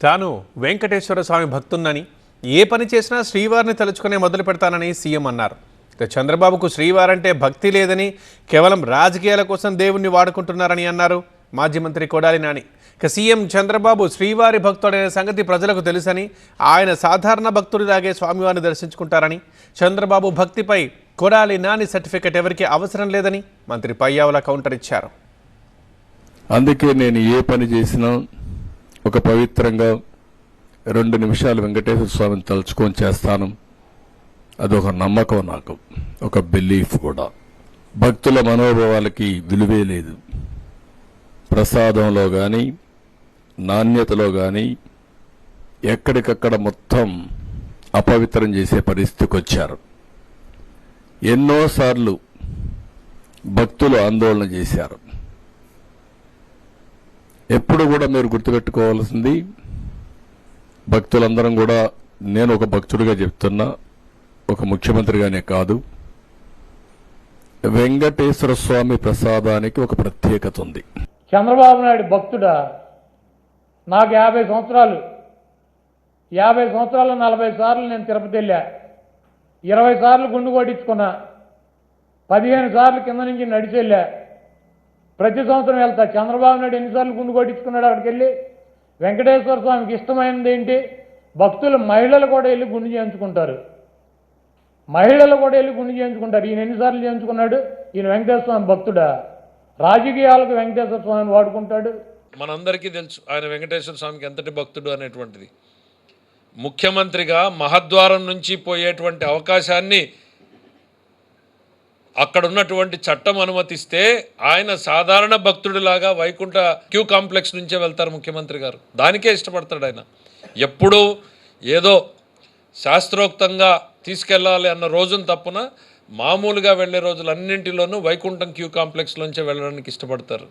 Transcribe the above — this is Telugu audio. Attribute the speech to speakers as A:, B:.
A: తాను వెంకటేశ్వర స్వామి భక్తున్నని ఏ పని చేసినా శ్రీవారిని తలుచుకునే మొదలు పెడతానని సీఎం అన్నారు. ఇక చంద్రబాబుకు శ్రీవారంటే భక్తి లేదని కేవలం రాజకీయాల కోసం దేవుణ్ణి వాడుకుంటున్నారని అన్నారు మాజీ మంత్రి కొడాలి నాని. ఇక సీఎం చంద్రబాబు శ్రీవారి భక్తుడైన సంగతి ప్రజలకు తెలుసని ఆయన సాధారణ భక్తుడిలాగే స్వామివారిని దర్శించుకుంటారని చంద్రబాబు భక్తిపై కొడాలి నాని సర్టిఫికెట్ ఎవరికీ అవసరం లేదని మంత్రి పయ్యావుల కౌంటర్ ఇచ్చారు.
B: అందుకే నేను ఏ పని చేసినా ఒక పవిత్రంగా రెండు నిమిషాలు వెంకటేశ్వర స్వామిని తలుచుకొని చేస్తాను. అదొక నమ్మకం నాకు. ఒక బిలీఫ్ కూడా. భక్తుల మనోభావాలకి విలువే లేదు. ప్రసాదంలో కానీ నాణ్యతలో కానీ ఎక్కడికక్కడ మొత్తం అపవిత్రం చేసే పరిస్థితికి వచ్చారు. ఎన్నోసార్లు భక్తులు ఆందోళన చేశారు. ఎప్పుడు కూడా మీరు గుర్తుపెట్టుకోవాల్సింది భక్తులందరం కూడా నేను ఒక భక్తుడిగా చెప్తున్నా ఒక ముఖ్యమంత్రిగానే కాదు. వెంకటేశ్వర స్వామి ప్రసాదానికి ఒక ప్రత్యేకత ఉంది.
C: చంద్రబాబు నాయుడు భక్తుడా? నాకు యాభై సంవత్సరాలు. యాభై సంవత్సరాలు నలభై సార్లు నేను తిరుపతి వెళ్ళా. ఇరవై సార్లు గుండు కొట్టించుకున్నా. పదిహేను సార్లు కింద నుంచి నడిచి వెళ్ళా. ప్రతి సంవత్సరం వెళ్తా. చంద్రబాబు నాయుడు ఎన్నిసార్లు గుండు కొట్టించుకున్నాడు అక్కడికి వెళ్ళి వెంకటేశ్వర స్వామికి ఇష్టమైనది ఏంటి? భక్తులు మహిళలు కూడా వెళ్ళి గుండు చేయించుకుంటారు. మహిళలు కూడా వెళ్ళి గుండు చేయించుకుంటారు. ఈయన ఎన్నిసార్లు చేయించుకున్నాడు? ఈయన వెంకటేశ్వర స్వామి భక్తుడా? రాజకీయాలకు వెంకటేశ్వర స్వామిని వాడుకుంటాడు.
D: మనందరికీ తెలుసు ఆయన వెంకటేశ్వర స్వామికి ఎంతటి భక్తుడు అనేటువంటిది. ముఖ్యమంత్రిగా మహద్వారం నుంచి పోయేటువంటి అవకాశాన్ని అక్కడ ఉన్నటువంటి చట్టం అనుమతిస్తే ఆయన సాధారణ భక్తుడిలాగా వైకుంఠ క్యూ కాంప్లెక్స్ నుంచే వెళ్తారు ముఖ్యమంత్రి గారు. దానికే ఇష్టపడతాడు ఆయన. ఎప్పుడూ ఏదో శాస్త్రోక్తంగా తీసుకెళ్ళాలి అన్న రోజున తప్పున మామూలుగా వెళ్ళే రోజులన్నింటిలోనూ వైకుంఠం క్యూ కాంప్లెక్స్లోంచే వెళ్ళడానికి ఇష్టపడతారు.